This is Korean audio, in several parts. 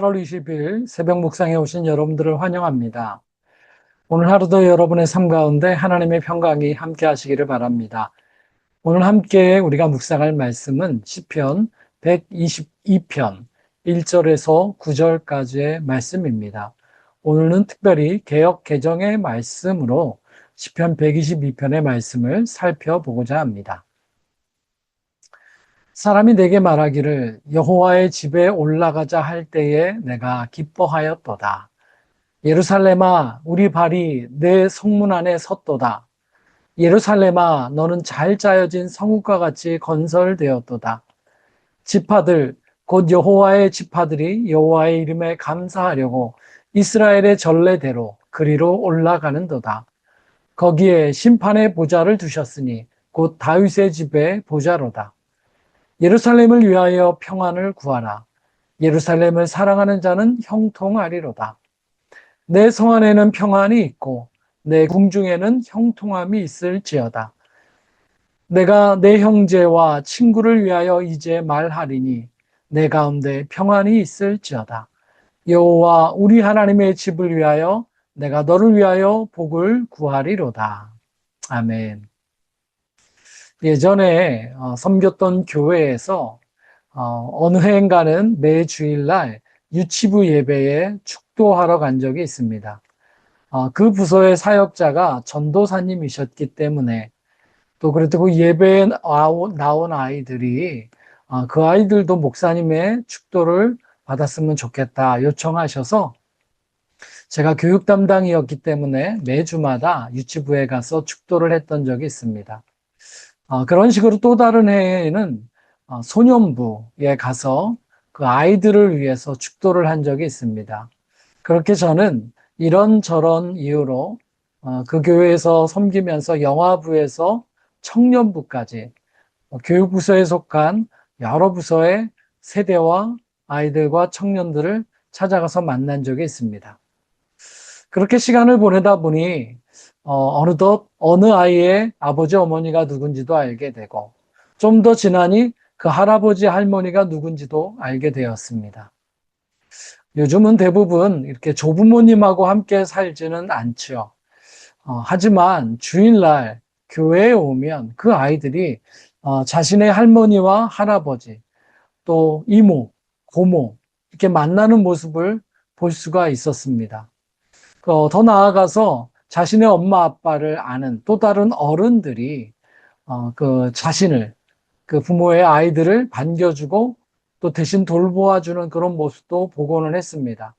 8월 20일 새벽 묵상에 오신 여러분들을 환영합니다. 오늘 하루도 여러분의 삶 가운데 하나님의 평강이 함께 하시기를 바랍니다. 오늘 함께 우리가 묵상할 말씀은 시편 122편 1절에서 9절까지의 말씀입니다. 오늘은 특별히 개혁 개정의 말씀으로 시편 122편의 말씀을 살펴보고자 합니다. 사람이 내게 말하기를 여호와의 집에 올라가자 할 때에 내가 기뻐하였도다. 예루살렘아 우리 발이 내 성문 안에 섰도다. 예루살렘아 너는 잘 짜여진 성읍과 같이 건설되었도다. 지파들 곧 여호와의 지파들이 여호와의 이름에 감사하려고 이스라엘의 전례대로 그리로 올라가는도다. 거기에 심판의 보좌를 두셨으니 곧 다윗의 집에 보좌로다. 예루살렘을 위하여 평안을 구하라. 예루살렘을 사랑하는 자는 형통하리로다. 내 성 안에는 평안이 있고 내 궁중에는 형통함이 있을지어다. 내가 내 형제와 친구를 위하여 이제 말하리니 내 가운데 평안이 있을지어다. 여호와 우리 하나님의 집을 위하여 내가 너를 위하여 복을 구하리로다. 아멘. 예전에 어, 섬겼던 교회에서 어, 어느 해인가는 매 주일날 유치부 예배에 축도하러 간 적이 있습니다. 어, 그 부서의 사역자가 전도사님이셨기 때문에 또 그래도 그 예배에 나온 아이들이 어, 그 아이들도 목사님의 축도를 받았으면 좋겠다 요청하셔서 제가 교육 담당이었기 때문에 매주마다 유치부에 가서 축도를 했던 적이 있습니다. 어, 그런 식으로 또 다른 해에는 어, 소년부에 가서 그 아이들을 위해서 축도를 한 적이 있습니다. 그렇게 저는 이런저런 이유로 어, 그 교회에서 섬기면서 영화부에서 청년부까지 어, 교육부서에 속한 여러 부서의 세대와 아이들과 청년들을 찾아가서 만난 적이 있습니다. 그렇게 시간을 보내다 보니 어, 어느덧 어느 아이의 아버지 어머니가 누군지도 알게 되고 좀 더 지나니 그 할아버지 할머니가 누군지도 알게 되었습니다. 요즘은 대부분 이렇게 조부모님하고 함께 살지는 않죠. 어, 하지만 주일날 교회에 오면 그 아이들이 어, 자신의 할머니와 할아버지 또 이모 고모 이렇게 만나는 모습을 볼 수가 있었습니다. 어, 더 나아가서 자신의 엄마 아빠를 아는 또 다른 어른들이 어, 그 자신을 그 부모의 아이들을 반겨주고 또 대신 돌보아주는 그런 모습도 복원을 했습니다.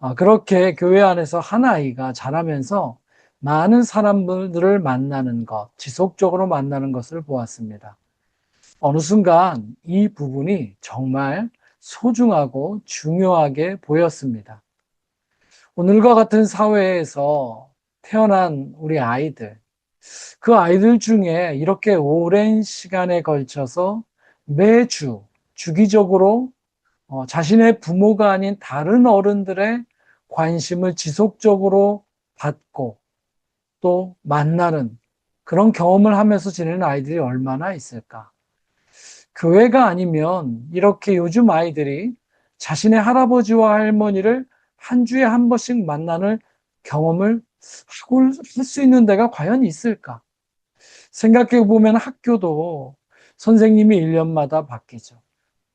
아, 그렇게 교회 안에서 한 아이가 자라면서 많은 사람들을 만나는 것, 지속적으로 만나는 것을 보았습니다. 어느 순간 이 부분이 정말 소중하고 중요하게 보였습니다. 오늘과 같은 사회에서 태어난 우리 아이들, 그 아이들 중에 이렇게 오랜 시간에 걸쳐서 매주 주기적으로 어, 자신의 부모가 아닌 다른 어른들의 관심을 지속적으로 받고 또 만나는 그런 경험을 하면서 지내는 아이들이 얼마나 있을까? 교회가 아니면 이렇게 요즘 아이들이 자신의 할아버지와 할머니를 한 주에 한 번씩 만나는 경험을 하고 할 수 있는 데가 과연 있을까? 생각해 보면 학교도 선생님이 1년마다 바뀌죠.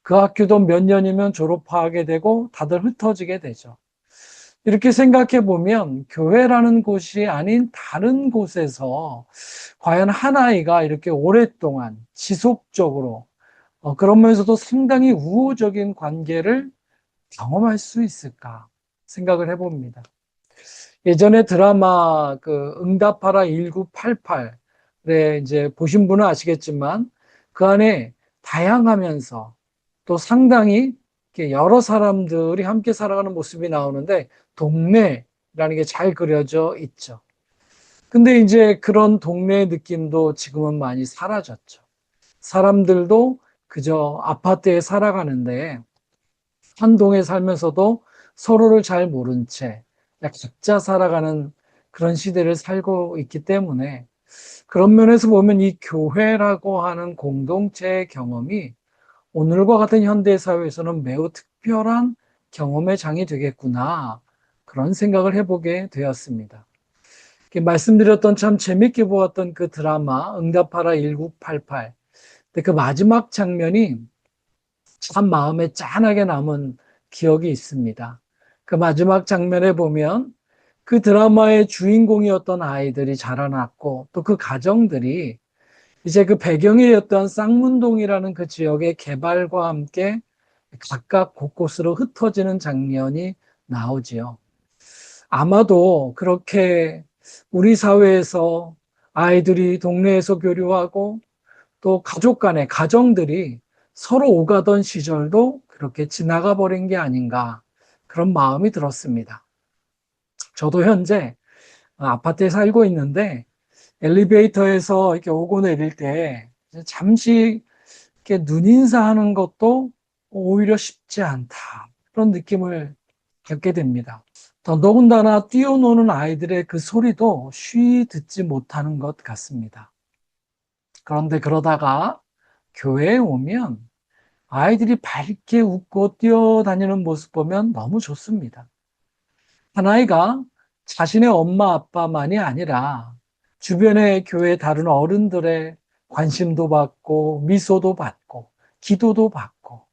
그 학교도 몇 년이면 졸업하게 되고 다들 흩어지게 되죠. 이렇게 생각해 보면 교회라는 곳이 아닌 다른 곳에서 과연 한 아이가 이렇게 오랫동안 지속적으로 어, 그러면서도 상당히 우호적인 관계를 경험할 수 있을까 생각을 해봅니다. 예전에 드라마 그 응답하라 1988에 이제 보신 분은 아시겠지만 그 안에 다양하면서 또 상당히 여러 사람들이 함께 살아가는 모습이 나오는데 동네라는 게 잘 그려져 있죠. 근데 이제 그런 동네 느낌도 지금은 많이 사라졌죠. 사람들도 그저 아파트에 살아가는데 한 동에 살면서도 서로를 잘 모른 채 각자 살아가는 그런 시대를 살고 있기 때문에 그런 면에서 보면 이 교회라고 하는 공동체의 경험이 오늘과 같은 현대 사회에서는 매우 특별한 경험의 장이 되겠구나 그런 생각을 해보게 되었습니다. 말씀드렸던 참 재밌게 보았던 그 드라마 응답하라 1988 근데 그 마지막 장면이 참 마음에 짠하게 남은 기억이 있습니다. 그 마지막 장면에 보면 그 드라마의 주인공이었던 아이들이 자라났고 또 그 가정들이 이제 그 배경이었던 쌍문동이라는 그 지역의 개발과 함께 각각 곳곳으로 흩어지는 장면이 나오지요. 아마도 그렇게 우리 사회에서 아이들이 동네에서 교류하고 또 가족 간의 가정들이 서로 오가던 시절도 그렇게 지나가 버린 게 아닌가 그런 마음이 들었습니다. 저도 현재 아파트에 살고 있는데 엘리베이터에서 이렇게 오고 내릴 때 잠시 이렇게 눈인사하는 것도 오히려 쉽지 않다. 그런 느낌을 겪게 됩니다. 더더군다나 뛰어노는 아이들의 그 소리도 쉬이 듣지 못하는 것 같습니다. 그런데 그러다가 교회에 오면 아이들이 밝게 웃고 뛰어다니는 모습 보면 너무 좋습니다. 한 아이가 자신의 엄마 아빠만이 아니라 주변의 교회 다른 어른들의 관심도 받고 미소도 받고 기도도 받고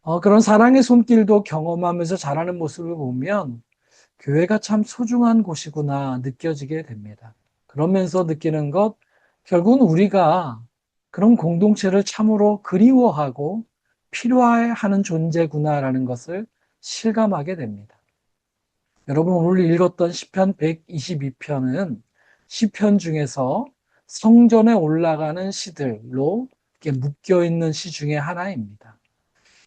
어, 그런 사랑의 손길도 경험하면서 자라는 모습을 보면 교회가 참 소중한 곳이구나 느껴지게 됩니다. 그러면서 느끼는 것 결국은 우리가 그런 공동체를 참으로 그리워하고 필요해하는 존재구나라는 것을 실감하게 됩니다. 여러분 오늘 읽었던 시편 122편은 시편 중에서 성전에 올라가는 시들로 묶여 있는 시 중에 하나입니다.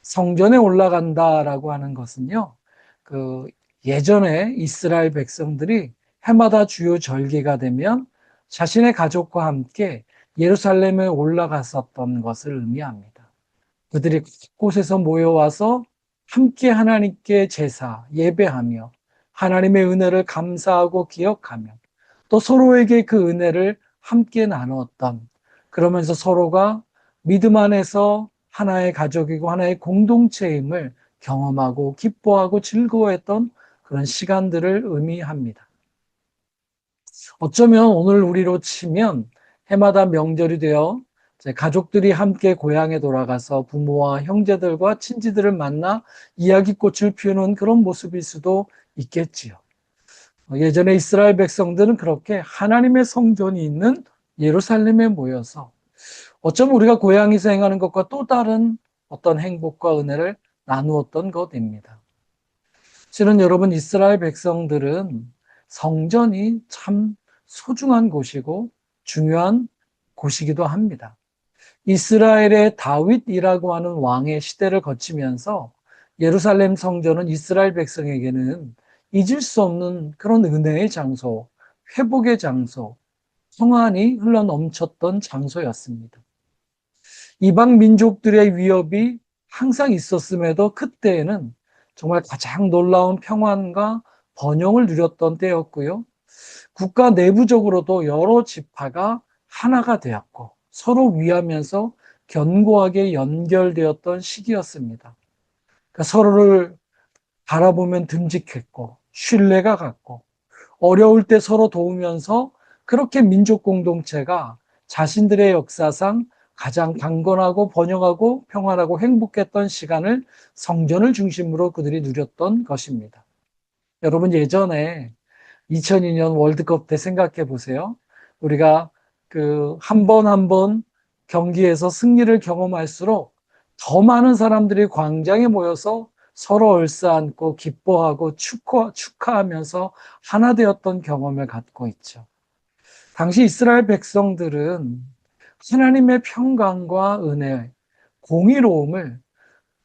성전에 올라간다라고 하는 것은요, 그 예전에 이스라엘 백성들이 해마다 주요 절기가 되면 자신의 가족과 함께 예루살렘에 올라갔었던 것을 의미합니다. 그들이 곳곳에서 모여와서 함께 하나님께 제사, 예배하며 하나님의 은혜를 감사하고 기억하며 또 서로에게 그 은혜를 함께 나누었던 그러면서 서로가 믿음 안에서 하나의 가족이고 하나의 공동체임을 경험하고 기뻐하고 즐거워했던 그런 시간들을 의미합니다. 어쩌면 오늘 우리로 치면 해마다 명절이 되어 가족들이 함께 고향에 돌아가서 부모와 형제들과 친지들을 만나 이야기꽃을 피우는 그런 모습일 수도 있겠지요. 어, 예전에 이스라엘 백성들은 그렇게 하나님의 성전이 있는 예루살렘에 모여서 어쩌면 우리가 고향에서 행하는 것과 또 다른 어떤 행복과 은혜를 나누었던 것입니다. 실은 여러분 이스라엘 백성들은 성전이 참 소중한 곳이고 중요한 곳이기도 합니다. 이스라엘의 다윗이라고 하는 왕의 시대를 거치면서 예루살렘 성전은 이스라엘 백성에게는 잊을 수 없는 그런 은혜의 장소, 회복의 장소, 평안이 흘러 넘쳤던 장소였습니다. 이방 민족들의 위협이 항상 있었음에도 그때에는 정말 가장 놀라운 평안과 번영을 누렸던 때였고요. 국가 내부적으로도 여러 지파가 하나가 되었고 서로 위하면서 견고하게 연결되었던 시기였습니다. 그러니까 서로를 바라보면 듬직했고 신뢰가 갔고 어려울 때 서로 도우면서 그렇게 민족 공동체가 자신들의 역사상 가장 강건하고 번영하고 평안하고 행복했던 시간을 성전을 중심으로 그들이 누렸던 것입니다. 여러분 예전에 2002년 월드컵 때 생각해 보세요. 우리가 그 한 번 한 번 경기에서 승리를 경험할수록 더 많은 사람들이 광장에 모여서 서로 얼싸안고 기뻐하고 축하, 축하하면서 하나 되었던 경험을 갖고 있죠. 당시 이스라엘 백성들은 하나님의 평강과 은혜, 공의로움을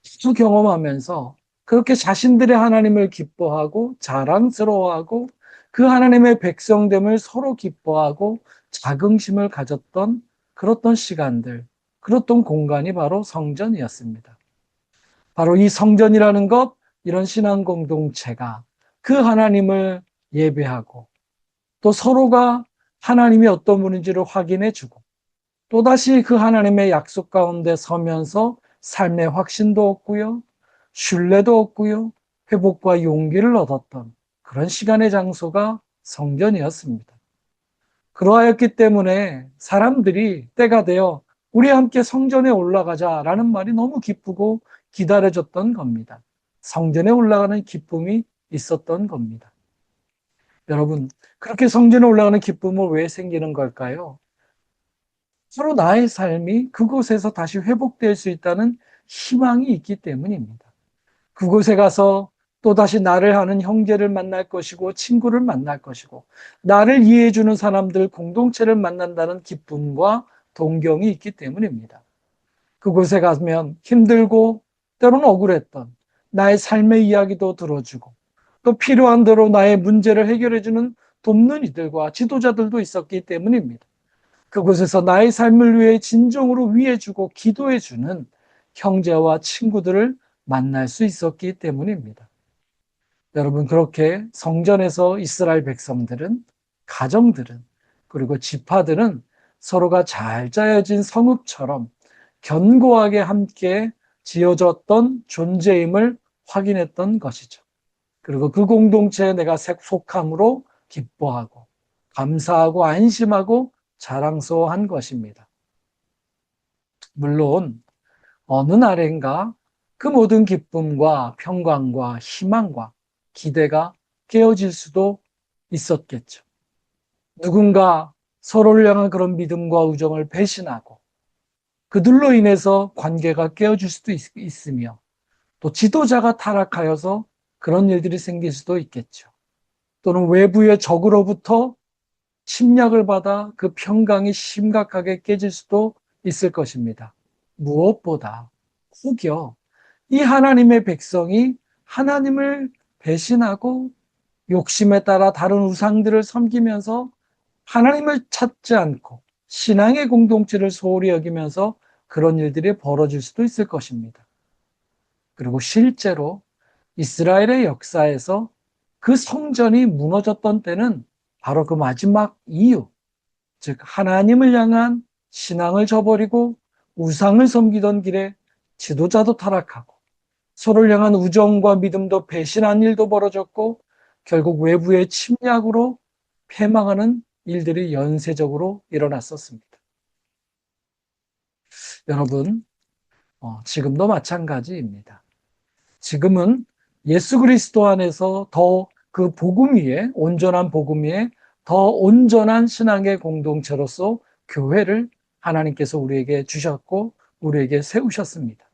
수 경험하면서 그렇게 자신들의 하나님을 기뻐하고 자랑스러워하고 그 하나님의 백성됨을 서로 기뻐하고 자긍심을 가졌던 그렇던 시간들, 그렇던 공간이 바로 성전이었습니다. 바로 이 성전이라는 것, 이런 신앙 공동체가 그 하나님을 예배하고 또 서로가 하나님이 어떤 분인지를 확인해 주고 또다시 그 하나님의 약속 가운데 서면서 삶의 확신도 얻고요. 신뢰도 얻고요. 회복과 용기를 얻었던 그런 시간의 장소가 성전이었습니다. 그러하였기 때문에 사람들이 때가 되어 우리 함께 성전에 올라가자 라는 말이 너무 기쁘고 기다려졌던 겁니다. 성전에 올라가는 기쁨이 있었던 겁니다. 여러분, 그렇게 성전에 올라가는 기쁨은 왜 생기는 걸까요? 서로 나의 삶이 그곳에서 다시 회복될 수 있다는 희망이 있기 때문입니다. 그곳에 가서 또다시 나를 아는 형제를 만날 것이고 친구를 만날 것이고 나를 이해해 주는 사람들 공동체를 만난다는 기쁨과 동경이 있기 때문입니다. 그곳에 가면 힘들고 때로는 억울했던 나의 삶의 이야기도 들어주고 또 필요한 대로 나의 문제를 해결해 주는 돕는 이들과 지도자들도 있었기 때문입니다. 그곳에서 나의 삶을 위해 진정으로 위해 주고 기도해 주는 형제와 친구들을 만날 수 있었기 때문입니다. 여러분, 그렇게 성전에서 이스라엘 백성들은, 가정들은, 그리고 지파들은 서로가 잘 짜여진 성읍처럼 견고하게 함께 지어졌던 존재임을 확인했던 것이죠. 그리고 그 공동체에 내가 속함으로 기뻐하고, 감사하고, 안심하고, 자랑스러워한 것입니다. 물론, 어느 날인가 그 모든 기쁨과 평강과 희망과 기대가 깨어질 수도 있었겠죠. 누군가 서로를 향한 그런 믿음과 우정을 배신하고 그들로 인해서 관계가 깨어질 수도 있, 있으며 또 지도자가 타락하여서 그런 일들이 생길 수도 있겠죠. 또는 외부의 적으로부터 침략을 받아 그 평강이 심각하게 깨질 수도 있을 것입니다. 무엇보다 혹여 이 하나님의 백성이 하나님을 배신하고 욕심에 따라 다른 우상들을 섬기면서 하나님을 찾지 않고 신앙의 공동체를 소홀히 여기면서 그런 일들이 벌어질 수도 있을 것입니다. 그리고 실제로 이스라엘의 역사에서 그 성전이 무너졌던 때는 바로 그 마지막 이유, 즉 하나님을 향한 신앙을 저버리고 우상을 섬기던 길에 지도자도 타락하고 서로를 향한 우정과 믿음도 배신한 일도 벌어졌고 결국 외부의 침략으로 패망하는 일들이 연쇄적으로 일어났었습니다. 여러분, 어, 지금도 마찬가지입니다. 지금은 예수 그리스도 안에서 더 그 복음 위에, 온전한 복음 위에 더 온전한 신앙의 공동체로서 교회를 하나님께서 우리에게 주셨고, 우리에게 세우셨습니다.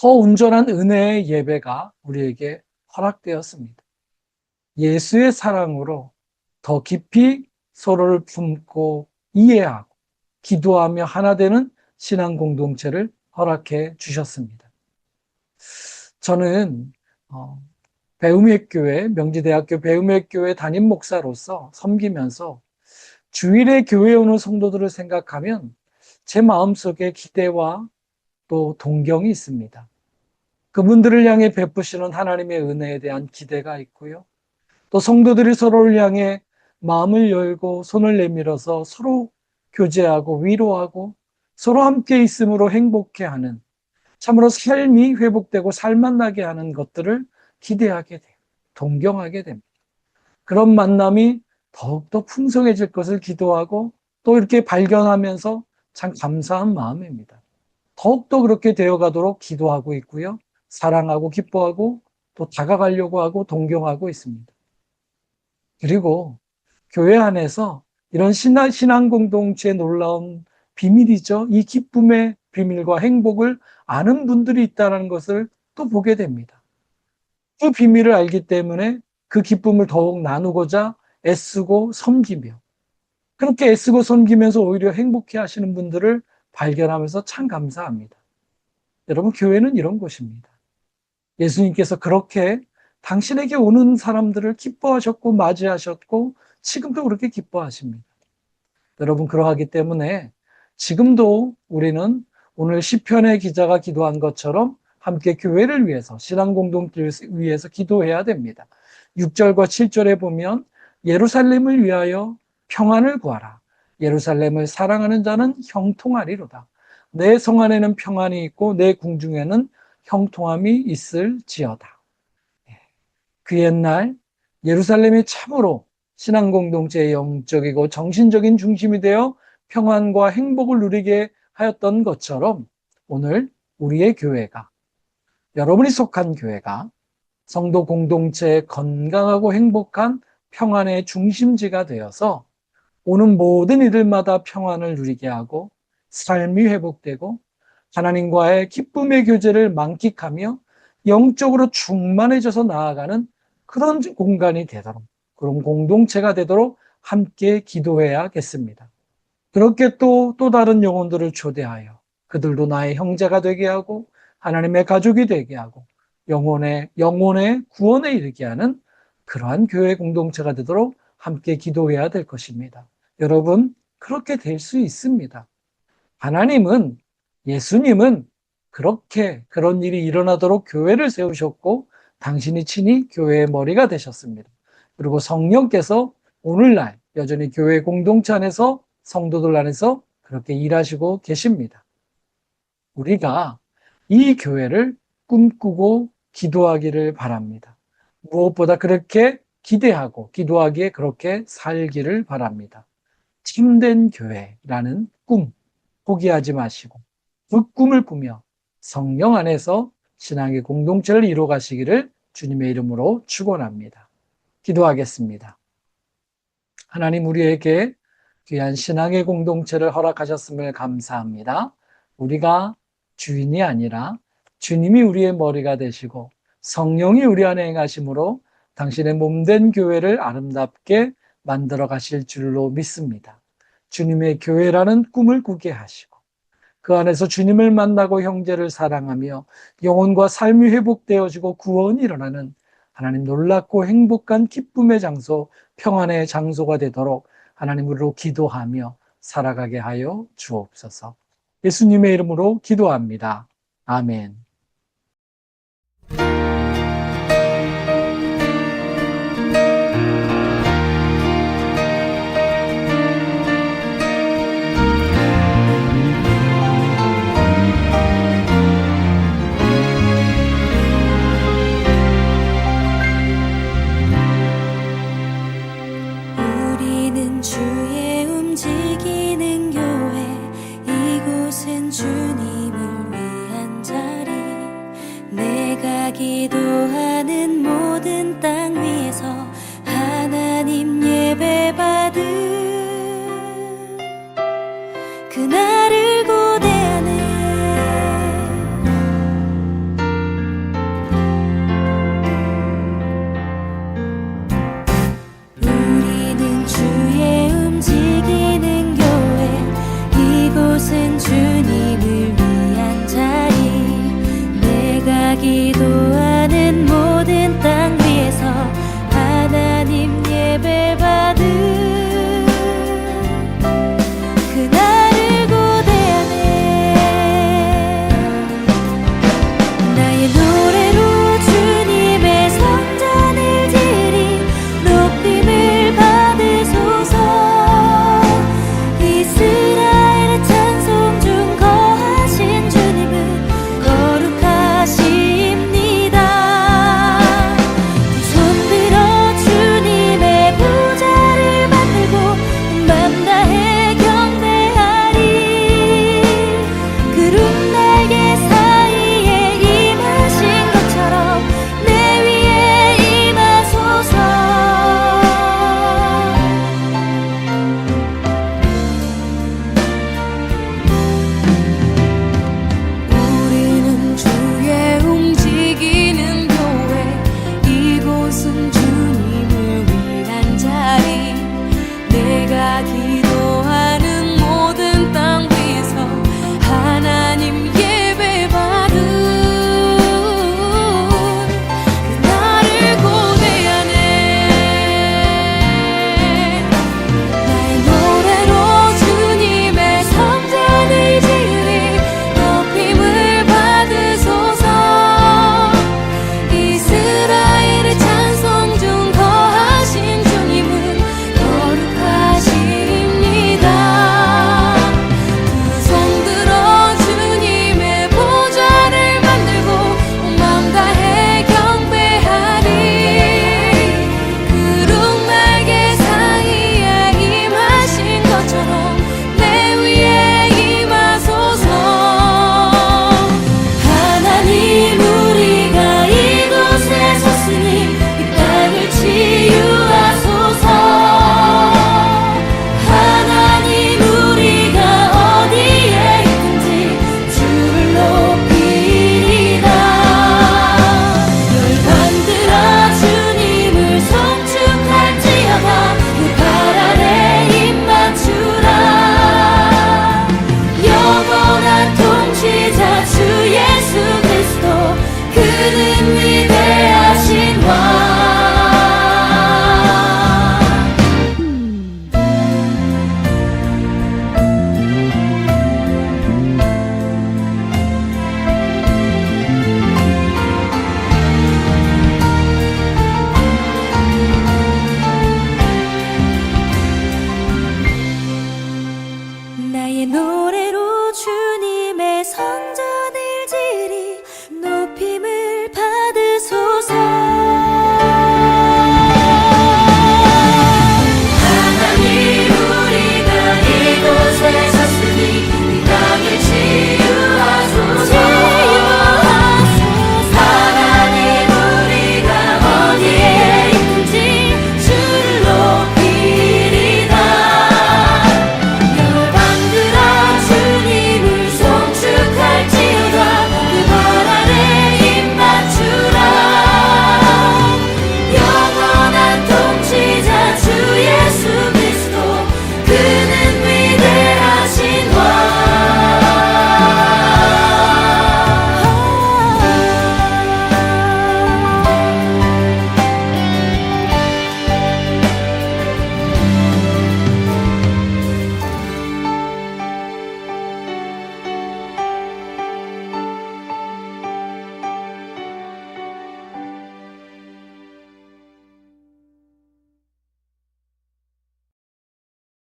더 온전한 은혜의 예배가 우리에게 허락되었습니다. 예수의 사랑으로 더 깊이 서로를 품고 이해하고 기도하며 하나 되는 신앙 공동체를 허락해 주셨습니다. 저는 어, 배움의 교회 명지대학교 배움의 교회 담임 목사로서 섬기면서 주일에 교회에 오는 성도들을 생각하면 제 마음속에 기대와 또 동경이 있습니다. 그분들을 향해 베푸시는 하나님의 은혜에 대한 기대가 있고요. 또 성도들이 서로를 향해 마음을 열고 손을 내밀어서 서로 교제하고 위로하고 서로 함께 있음으로 행복해 하는 참으로 삶이 회복되고 살만나게 하는 것들을 기대하게 돼요. 동경하게 됩니다. 그런 만남이 더욱더 풍성해질 것을 기도하고 또 이렇게 발견하면서 참 감사한 마음입니다. 더욱더 그렇게 되어가도록 기도하고 있고요. 사랑하고 기뻐하고 또 다가가려고 하고 동경하고 있습니다. 그리고 교회 안에서 이런 신앙, 신앙 공동체의 놀라운 비밀이죠. 이 기쁨의 비밀과 행복을 아는 분들이 있다는 것을 또 보게 됩니다. 그 비밀을 알기 때문에 그 기쁨을 더욱 나누고자 애쓰고 섬기며 그렇게 애쓰고 섬기면서 오히려 행복해 하시는 분들을 발견하면서 참 감사합니다. 여러분, 교회는 이런 곳입니다. 예수님께서 그렇게 당신에게 오는 사람들을 기뻐하셨고 맞이하셨고 지금도 그렇게 기뻐하십니다. 여러분 그러하기 때문에 지금도 우리는 오늘 시편의 기자가 기도한 것처럼 함께 교회를 위해서 신앙 공동체를 위해서 기도해야 됩니다. 6절과 7절에 보면 예루살렘을 위하여 평안을 구하라. 예루살렘을 사랑하는 자는 형통하리로다. 내 성 안에는 평안이 있고 내 궁중에는 형통함이 있을지어다. 그 옛날 예루살렘이 참으로 신앙 공동체의 영적이고 정신적인 중심이 되어 평안과 행복을 누리게 하였던 것처럼 오늘 우리의 교회가 여러분이 속한 교회가 성도 공동체의 건강하고 행복한 평안의 중심지가 되어서 오는 모든 이들마다 평안을 누리게 하고 삶이 회복되고 하나님과의 기쁨의 교제를 만끽하며 영적으로 충만해져서 나아가는 그런 공간이 되도록 그런 공동체가 되도록 함께 기도해야겠습니다. 그렇게 또, 또 다른 영혼들을 초대하여 그들도 나의 형제가 되게 하고 하나님의 가족이 되게 하고 영혼의, 영혼의 구원에 이르게 하는 그러한 교회 공동체가 되도록 함께 기도해야 될 것입니다. 여러분, 그렇게 될 수 있습니다. 하나님은, 예수님은 그렇게 그런 일이 일어나도록 교회를 세우셨고 당신이 친히 교회의 머리가 되셨습니다. 그리고 성령께서 오늘날 여전히 교회 공동체 안에서 성도들 안에서 그렇게 일하시고 계십니다. 우리가 이 교회를 꿈꾸고 기도하기를 바랍니다. 무엇보다 그렇게 기대하고 기도하기에 그렇게 살기를 바랍니다. 참된 교회라는 꿈 포기하지 마시고 그 꿈을 꾸며 성령 안에서 신앙의 공동체를 이루어 가시기를 주님의 이름으로 축원합니다. 기도하겠습니다. 하나님 우리에게 귀한 신앙의 공동체를 허락하셨음을 감사합니다. 우리가 주인이 아니라 주님이 우리의 머리가 되시고 성령이 우리 안에 행하심으로 당신의 몸된 교회를 아름답게 만들어 가실 줄로 믿습니다. 주님의 교회라는 꿈을 꾸게 하시고 그 안에서 주님을 만나고 형제를 사랑하며 영혼과 삶이 회복되어지고 구원이 일어나는 하나님 놀랍고 행복한 기쁨의 장소, 평안의 장소가 되도록 하나님으로 기도하며 살아가게 하여 주옵소서. 예수님의 이름으로 기도합니다. 아멘. 내가